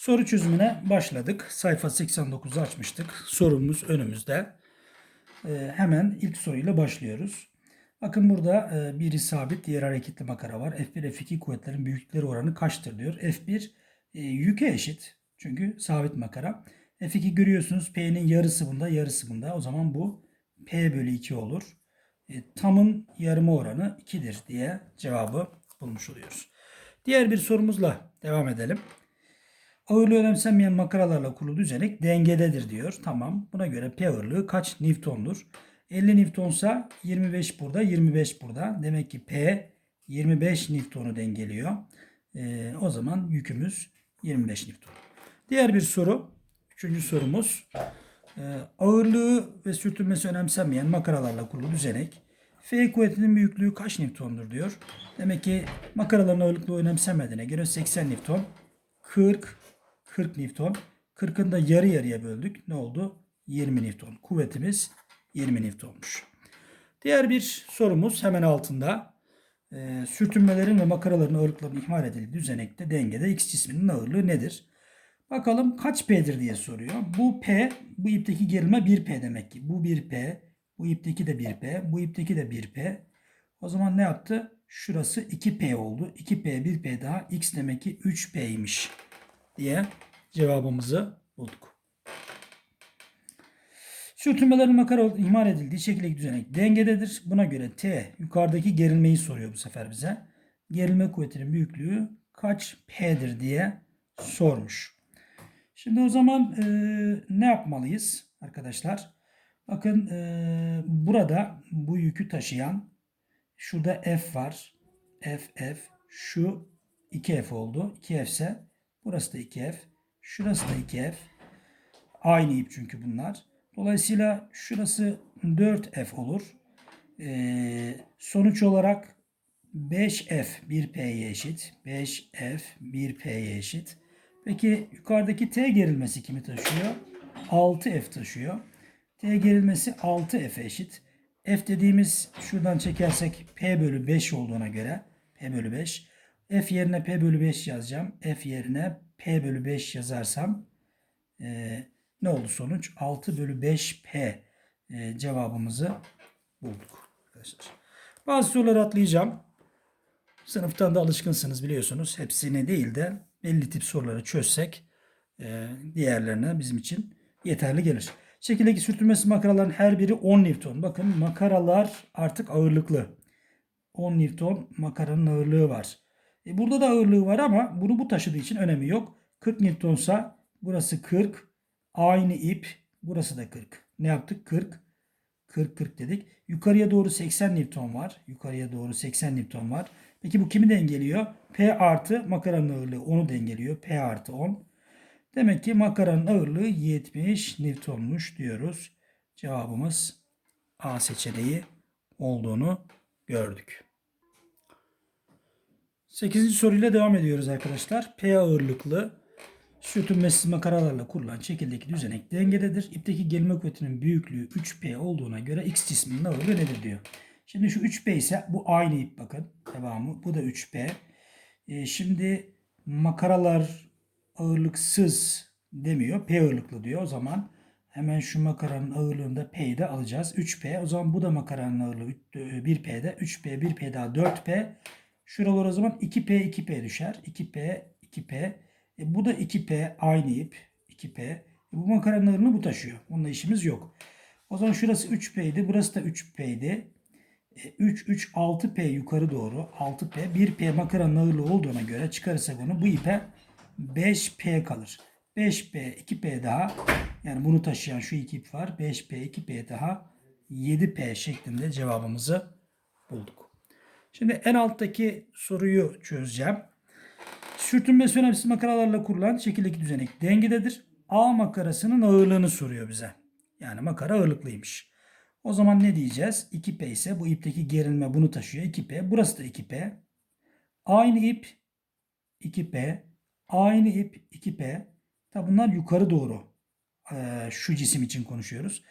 Soru çözümüne başladık. Sayfa 89'u açmıştık. Sorumuz önümüzde. Ee, hemen ilk soruyla başlıyoruz. Bakın burada e, biri sabit, diğer hareketli makara var. F1, F2 kuvvetlerin büyüklükleri oranı kaçtır diyor. F1 e, yüke eşit. Çünkü sabit makara. F2 görüyorsunuz P'nin yarısı bunda, yarısı bunda. O zaman bu P bölü 2 olur. E, tamın yarımı oranı 2'dir diye cevabı bulmuş oluyoruz. Diğer bir sorumuzla devam edelim. Ağırlığı önemsenmeyen makaralarla kurulu düzenek dengededir diyor. Tamam. Buna göre P ağırlığı kaç Newton'dur? 50 Newtonsa 25 burada, 25 burada. Demek ki P 25 Newton'u dengeliyor. Ee, o zaman yükümüz 25 Newton. Diğer bir soru. Üçüncü sorumuz. Ee, ağırlığı ve sürtünmesi önemsenmeyen makaralarla kurulu düzenek. F kuvvetinin büyüklüğü kaç Newton'dur diyor. Demek ki makaraların ağırlıklığı önemsenmediğine göre 80 Newton, 40, 40 Newton. 40'ın da yarı yarıya böldük. Ne oldu? 20 Newton. Kuvvetimiz 20 Newton'muş. Diğer bir sorumuz hemen altında. Ee, sürtünmelerin ve makaraların ağırlıklarının ihmal edildiği düzenekte dengede X cisminin ağırlığı nedir? Bakalım kaç P'dir diye soruyor. Bu P, bu ipteki gerilme 1P demek ki. Bu 1P, bu ipteki de 1P, bu ipteki de 1P. O zaman ne yaptı? Şurası 2P oldu. 2P, 1P daha X demek ki 3P'ymiş diye cevabımızı bulduk. Sürtünmelerin makara ihmal edildiği şekildeki düzenek dengededir. Buna göre T yukarıdaki gerilmeyi soruyor bu sefer bize. Gerilme kuvvetinin büyüklüğü kaç P'dir diye sormuş. Şimdi o zaman e, ne yapmalıyız arkadaşlar? Bakın e, burada bu yükü taşıyan şurada F var. F, F. Şu 2F oldu. 2F ise burası da 2F. Şurası da 2F. Aynı ip çünkü bunlar. Dolayısıyla şurası 4F olur. Ee, sonuç olarak 5F 1P'ye eşit. 5F 1P'ye eşit. Peki yukarıdaki T gerilmesi kimi taşıyor? 6F taşıyor. T gerilmesi 6F eşit. F dediğimiz şuradan çekersek P bölü 5 olduğuna göre P bölü 5. F yerine P bölü 5 yazacağım. F yerine P bölü 5 yazarsam e, ne oldu sonuç? 6 bölü 5 P e, cevabımızı bulduk. Arkadaşlar. Bazı soruları atlayacağım. Sınıftan da alışkınsınız biliyorsunuz. Hepsini değil de belli tip soruları çözsek e, diğerlerine bizim için yeterli gelir. Şekildeki sürtünmesi makaraların her biri 10 Newton. Bakın makaralar artık ağırlıklı. 10 Newton makaranın ağırlığı var. E burada da ağırlığı var ama bunu bu taşıdığı için önemi yok. 40 Newtonsa burası 40. Aynı ip burası da 40. Ne yaptık? 40. 40 40 dedik. Yukarıya doğru 80 Newton var. Yukarıya doğru 80 Newton var. Peki bu kimi dengeliyor? P artı makaranın ağırlığı onu dengeliyor. P artı 10. Demek ki makaranın ağırlığı 70 Newton'muş diyoruz. Cevabımız A seçeneği olduğunu gördük. 8. soruyla devam ediyoruz arkadaşlar. P ağırlıklı sürtünmesiz makaralarla kurulan şekildeki düzenek dengededir. İpteki gelme kuvvetinin büyüklüğü 3P olduğuna göre X cisminin ağırlığı nedir diyor. Şimdi şu 3P ise bu aynı ip bakın. Devamı. Bu da 3P. Ee, şimdi makaralar ağırlıksız demiyor. P ağırlıklı diyor. O zaman hemen şu makaranın ağırlığında P'yi de alacağız. 3P. O zaman bu da makaranın ağırlığı 1P'de. 3P, 1P daha 4P. Şuralar o zaman 2P, 2P düşer. 2P, 2P. E bu da 2P aynı ip. 2P. E bu makaranın ağırlığını bu taşıyor. Onunla işimiz yok. O zaman şurası 3P'ydi. Burası da 3P'ydi. E 3, 3, 6P yukarı doğru. 6P. 1P makaranın ağırlığı olduğuna göre çıkarırsak onu bu ipe 5P kalır. 5P, 2P daha yani bunu taşıyan şu iki ip var. 5P, 2P daha 7P şeklinde cevabımızı bulduk. Şimdi en alttaki soruyu çözeceğim. Sürtünmesi önemsiz makaralarla kurulan şekildeki düzenek dengededir. A makarasının ağırlığını soruyor bize. Yani makara ağırlıklıymış. O zaman ne diyeceğiz? 2P ise bu ipteki gerilme bunu taşıyor. 2P. Burası da 2P. Aynı ip 2P. Aynı ip 2P. Tabi bunlar yukarı doğru. Ee, şu cisim için konuşuyoruz.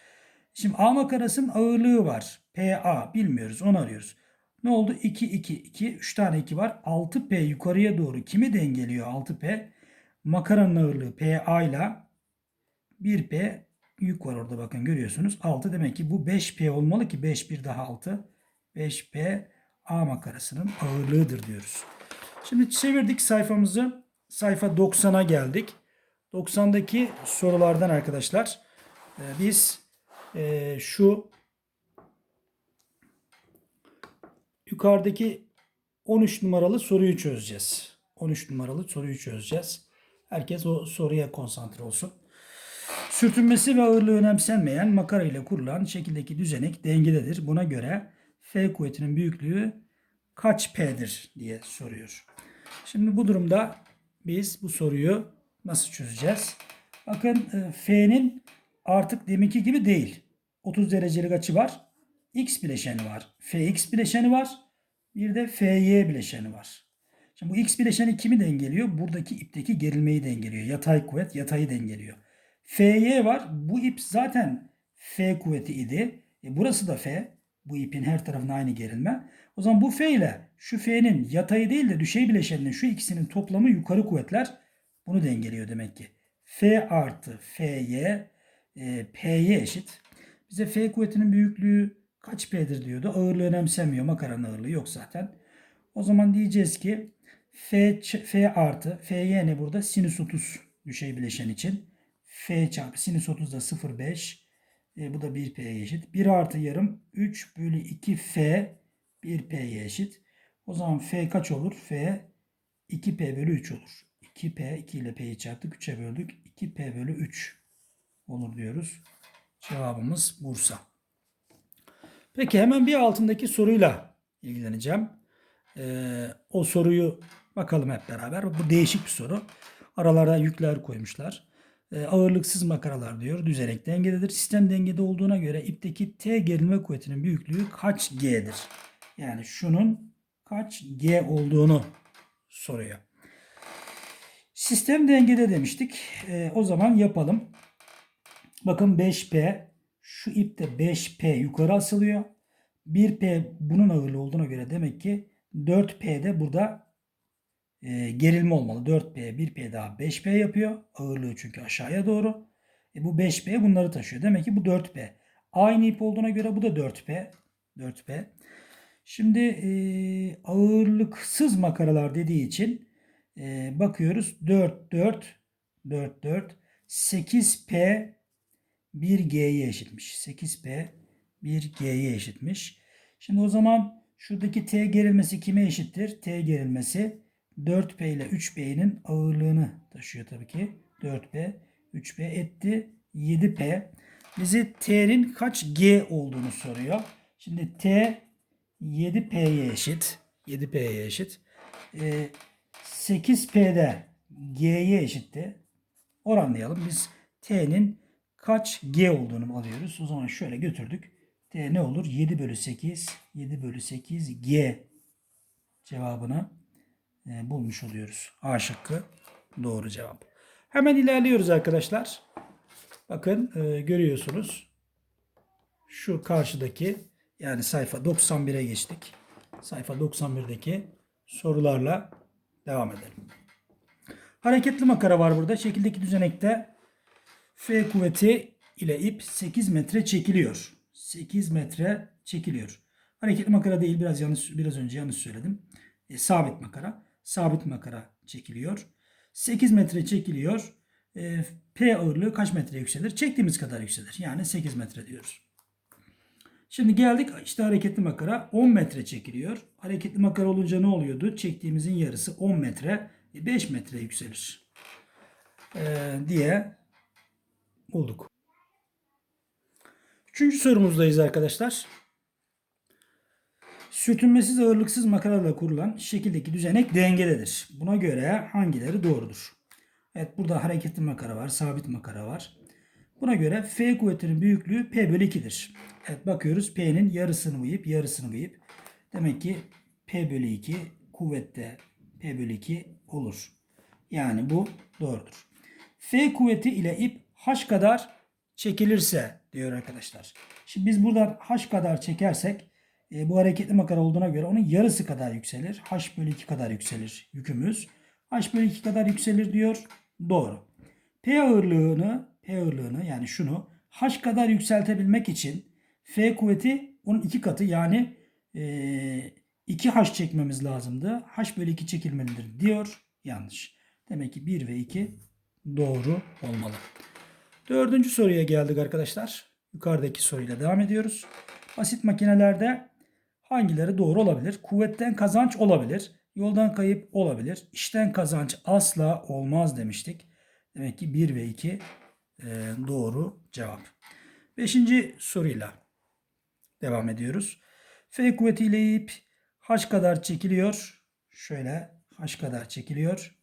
Şimdi A makarasının ağırlığı var. PA bilmiyoruz onu arıyoruz. Ne oldu? 2, 2, 2. 3 tane 2 var. 6P yukarıya doğru kimi dengeliyor 6P? Makaranın ağırlığı PA ile 1P yük var orada bakın görüyorsunuz. 6 demek ki bu 5P olmalı ki 5 bir daha 6. 5P A makarasının ağırlığıdır diyoruz. Şimdi çevirdik sayfamızı. Sayfa 90'a geldik. 90'daki sorulardan arkadaşlar e, biz e, şu yukarıdaki 13 numaralı soruyu çözeceğiz. 13 numaralı soruyu çözeceğiz. Herkes o soruya konsantre olsun. Sürtünmesi ve ağırlığı önemsenmeyen makara ile kurulan şekildeki düzenek dengededir. Buna göre F kuvvetinin büyüklüğü kaç P'dir diye soruyor. Şimdi bu durumda biz bu soruyu nasıl çözeceğiz? Bakın e, F'nin artık deminki gibi değil. 30 derecelik açı var. X bileşeni var. Fx bileşeni var. Bir de Fy bileşeni var. Şimdi bu X bileşeni kimi dengeliyor? Buradaki ipteki gerilmeyi dengeliyor. Yatay kuvvet yatayı dengeliyor. Fy var. Bu ip zaten F kuvveti idi. E burası da F. Bu ipin her tarafına aynı gerilme. O zaman bu F ile şu F'nin yatayı değil de düşey bileşeninin şu ikisinin toplamı yukarı kuvvetler bunu dengeliyor demek ki. F artı Fy e, P'ye eşit. Bize F kuvvetinin büyüklüğü kaç P'dir diyordu. Ağırlığı önemsemiyor. Makaranın ağırlığı yok zaten. O zaman diyeceğiz ki F, F artı Fy ne burada? Sinüs 30 düşey bileşen için. F çarpı sinüs 30 da 0,5. E, bu da 1P'ye eşit. 1 artı yarım 3 bölü 2 F 1P'ye eşit. O zaman F kaç olur? F 2P bölü 3 olur. 2P 2 ile P'yi çarptık. 3'e böldük. 2P bölü 3 olur diyoruz. Cevabımız Bursa. Peki hemen bir altındaki soruyla ilgileneceğim. Ee, o soruyu bakalım hep beraber. Bu değişik bir soru. Aralara yükler koymuşlar. Ee, ağırlıksız makaralar diyor. Düzenek dengededir. Sistem dengede olduğuna göre ipteki T gerilme kuvvetinin büyüklüğü kaç G'dir? Yani şunun kaç G olduğunu soruyor. Sistem dengede demiştik. Ee, o zaman yapalım. Bakın 5P şu ip de 5P yukarı asılıyor. 1P bunun ağırlığı olduğuna göre demek ki 4P de burada e, gerilme olmalı. 4P 1P daha 5P yapıyor. Ağırlığı çünkü aşağıya doğru. E, bu 5P bunları taşıyor. Demek ki bu 4P. Aynı ip olduğuna göre bu da 4P. 4P. Şimdi e, ağırlıksız makaralar dediği için e, bakıyoruz 4 4 4 4 8P 1G'ye eşitmiş. 8P 1G'ye eşitmiş. Şimdi o zaman şuradaki T gerilmesi kime eşittir? T gerilmesi 4P ile 3P'nin ağırlığını taşıyor tabii ki. 4P 3P etti 7P. Bizi T'nin kaç G olduğunu soruyor. Şimdi T 7P'ye eşit. 7P'ye eşit. Ee, 8P'de G'ye eşitti. Oranlayalım. Biz T'nin kaç G olduğunu alıyoruz. O zaman şöyle götürdük. T ne olur? 7 bölü 8. 7 bölü 8 G cevabını e, bulmuş oluyoruz. A şıkkı doğru cevap. Hemen ilerliyoruz arkadaşlar. Bakın e, görüyorsunuz. Şu karşıdaki yani sayfa 91'e geçtik. Sayfa 91'deki sorularla devam edelim. Hareketli makara var burada. Şekildeki düzenekte F kuvveti ile ip 8 metre çekiliyor. 8 metre çekiliyor. Hareketli makara değil biraz yanlış biraz önce yanlış söyledim. E, sabit makara. Sabit makara çekiliyor. 8 metre çekiliyor. E, P ağırlığı kaç metre yükselir? Çektiğimiz kadar yükselir. Yani 8 metre diyoruz. Şimdi geldik işte hareketli makara 10 metre çekiliyor. Hareketli makara olunca ne oluyordu? Çektiğimizin yarısı 10 metre. E, 5 metre yükselir. E, diye bulduk. Üçüncü sorumuzdayız arkadaşlar. Sürtünmesiz ağırlıksız makaralarla kurulan şekildeki düzenek dengededir. Buna göre hangileri doğrudur? Evet burada hareketli makara var, sabit makara var. Buna göre F kuvvetinin büyüklüğü P bölü 2'dir. Evet bakıyoruz P'nin yarısını ip, yarısını ip. Demek ki P bölü 2 kuvvette P bölü 2 olur. Yani bu doğrudur. F kuvveti ile ip H kadar çekilirse diyor arkadaşlar. Şimdi biz buradan H kadar çekersek e, bu hareketli makara olduğuna göre onun yarısı kadar yükselir. H bölü 2 kadar yükselir yükümüz. H bölü 2 kadar yükselir diyor. Doğru. P ağırlığını, P ağırlığını yani şunu H kadar yükseltebilmek için F kuvveti onun iki katı yani e, 2H çekmemiz lazımdı. H bölü 2 çekilmelidir diyor. Yanlış. Demek ki 1 ve 2 doğru olmalı. Dördüncü soruya geldik arkadaşlar. Yukarıdaki soruyla devam ediyoruz. Basit makinelerde hangileri doğru olabilir? Kuvvetten kazanç olabilir. Yoldan kayıp olabilir. İşten kazanç asla olmaz demiştik. Demek ki 1 ve 2 e, doğru cevap. Beşinci soruyla devam ediyoruz. F kuvvetiyle ip H kadar çekiliyor. Şöyle H kadar çekiliyor.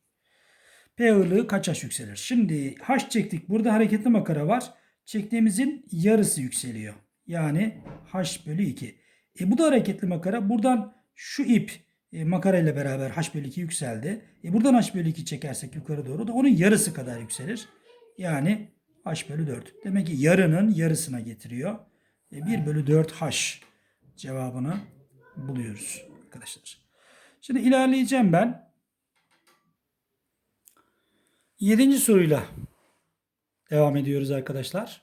P ağırlığı kaç H yükselir? Şimdi H çektik. Burada hareketli makara var. Çektiğimizin yarısı yükseliyor. Yani H bölü 2. E bu da hareketli makara. Buradan şu ip e, makara ile beraber H bölü 2 yükseldi. E buradan H bölü 2 çekersek yukarı doğru da onun yarısı kadar yükselir. Yani H bölü 4. Demek ki yarının yarısına getiriyor. E 1 bölü 4 H cevabını buluyoruz arkadaşlar. Şimdi ilerleyeceğim ben. Yedinci soruyla devam ediyoruz arkadaşlar.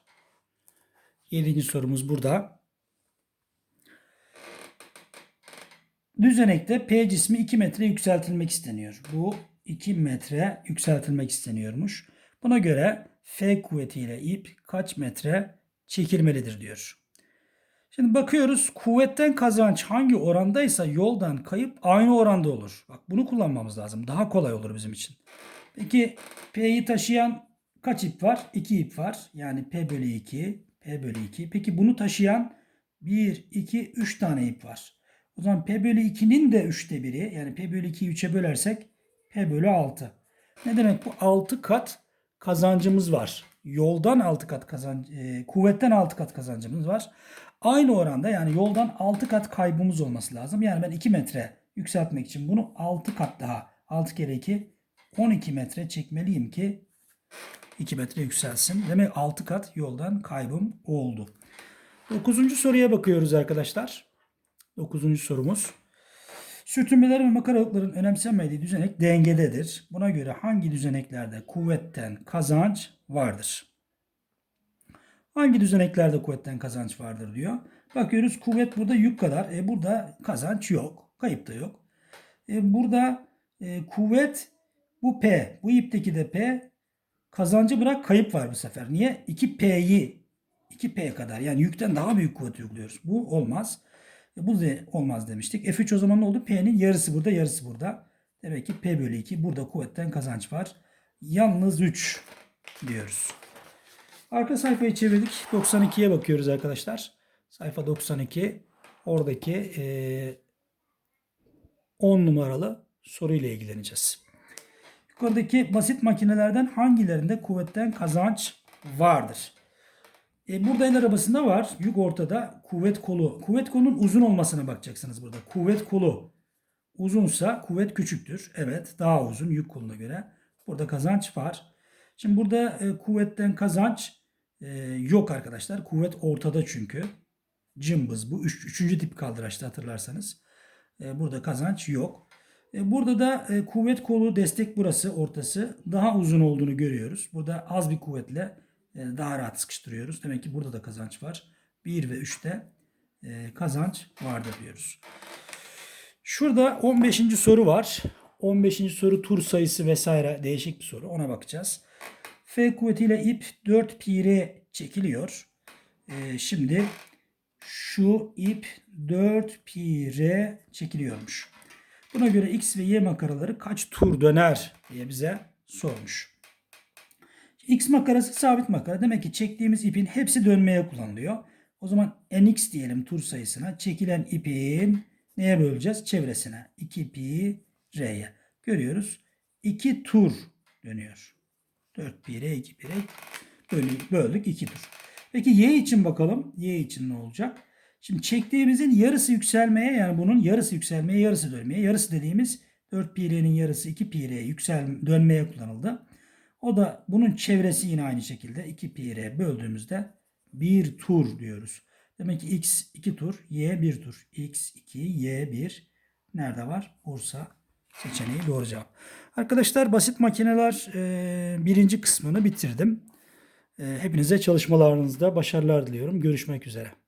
Yedinci sorumuz burada. Düzenekte P cismi 2 metre yükseltilmek isteniyor. Bu 2 metre yükseltilmek isteniyormuş. Buna göre F kuvvetiyle ip kaç metre çekilmelidir diyor. Şimdi bakıyoruz kuvvetten kazanç hangi orandaysa yoldan kayıp aynı oranda olur. Bak bunu kullanmamız lazım. Daha kolay olur bizim için. Peki P'yi taşıyan kaç ip var? 2 ip var. Yani P bölü 2, P bölü 2. Peki bunu taşıyan 1, 2, 3 tane ip var. O zaman P bölü 2'nin de 3'te biri. Yani P bölü 2'yi 3'e bölersek P bölü 6. Ne demek bu? 6 kat kazancımız var. Yoldan 6 kat kazanç, e, kuvvetten 6 kat kazancımız var. Aynı oranda yani yoldan 6 kat kaybımız olması lazım. Yani ben 2 metre yükseltmek için bunu 6 kat daha 6 kere 2 12 metre çekmeliyim ki 2 metre yükselsin. Demek 6 kat yoldan kaybım oldu. 9. soruya bakıyoruz arkadaşlar. 9. sorumuz. Sürtünmeler ve makaralıkların önemsenmediği düzenek dengededir. Buna göre hangi düzeneklerde kuvvetten kazanç vardır? Hangi düzeneklerde kuvvetten kazanç vardır diyor. Bakıyoruz kuvvet burada yük kadar. E burada kazanç yok. Kayıp da yok. E burada e, kuvvet bu P. Bu ipteki de P. Kazancı bırak kayıp var bu sefer. Niye? 2P'yi 2P kadar yani yükten daha büyük kuvvet yüklüyoruz. Bu olmaz. E, bu da olmaz demiştik. F3 o zaman ne oldu? P'nin yarısı burada yarısı burada. Demek ki P bölü 2 burada kuvvetten kazanç var. Yalnız 3 diyoruz. Arka sayfayı çevirdik. 92'ye bakıyoruz arkadaşlar. Sayfa 92. Oradaki e, 10 numaralı soruyla ilgileneceğiz. Yukarıdaki basit makinelerden hangilerinde kuvvetten kazanç vardır? E, burada el arabasında var. Yük ortada. Kuvvet kolu. Kuvvet kolunun uzun olmasına bakacaksınız burada. Kuvvet kolu uzunsa kuvvet küçüktür. Evet daha uzun yük koluna göre. Burada kazanç var. Şimdi burada e, kuvvetten kazanç e, yok arkadaşlar. Kuvvet ortada çünkü. Cımbız bu. Üç, üçüncü tip kaldıraçta hatırlarsanız. E, burada kazanç yok. E, burada da e, kuvvet kolu destek burası ortası daha uzun olduğunu görüyoruz. Burada az bir kuvvetle e, daha rahat sıkıştırıyoruz. Demek ki burada da kazanç var. 1 ve 3'te e, kazanç vardır diyoruz. Şurada 15. soru var. 15. soru tur sayısı vesaire değişik bir soru. Ona bakacağız. F kuvvetiyle ip 4 pi r çekiliyor. Şimdi şu ip 4 pi r çekiliyormuş. Buna göre x ve y makaraları kaç tur döner diye bize sormuş. X makarası sabit makara. Demek ki çektiğimiz ipin hepsi dönmeye kullanılıyor. O zaman nx diyelim tur sayısına. Çekilen ipin neye böleceğiz? Çevresine. 2 pi r'ye. Görüyoruz. 2 tur dönüyor. 4 pi r 2 pi r böldük, böldük 2 tur. Peki y için bakalım. Y için ne olacak? Şimdi çektiğimizin yarısı yükselmeye yani bunun yarısı yükselmeye yarısı dönmeye. Yarısı dediğimiz 4 pi r'nin yarısı 2 pi r yüksel dönmeye kullanıldı. O da bunun çevresi yine aynı şekilde 2 pi r böldüğümüzde 1 tur diyoruz. Demek ki x 2 tur, y 1 tur. x 2, y 1. Nerede var? Bursa seçeneği doğru cevap. Arkadaşlar basit makineler e, birinci kısmını bitirdim. E, hepinize çalışmalarınızda başarılar diliyorum. Görüşmek üzere.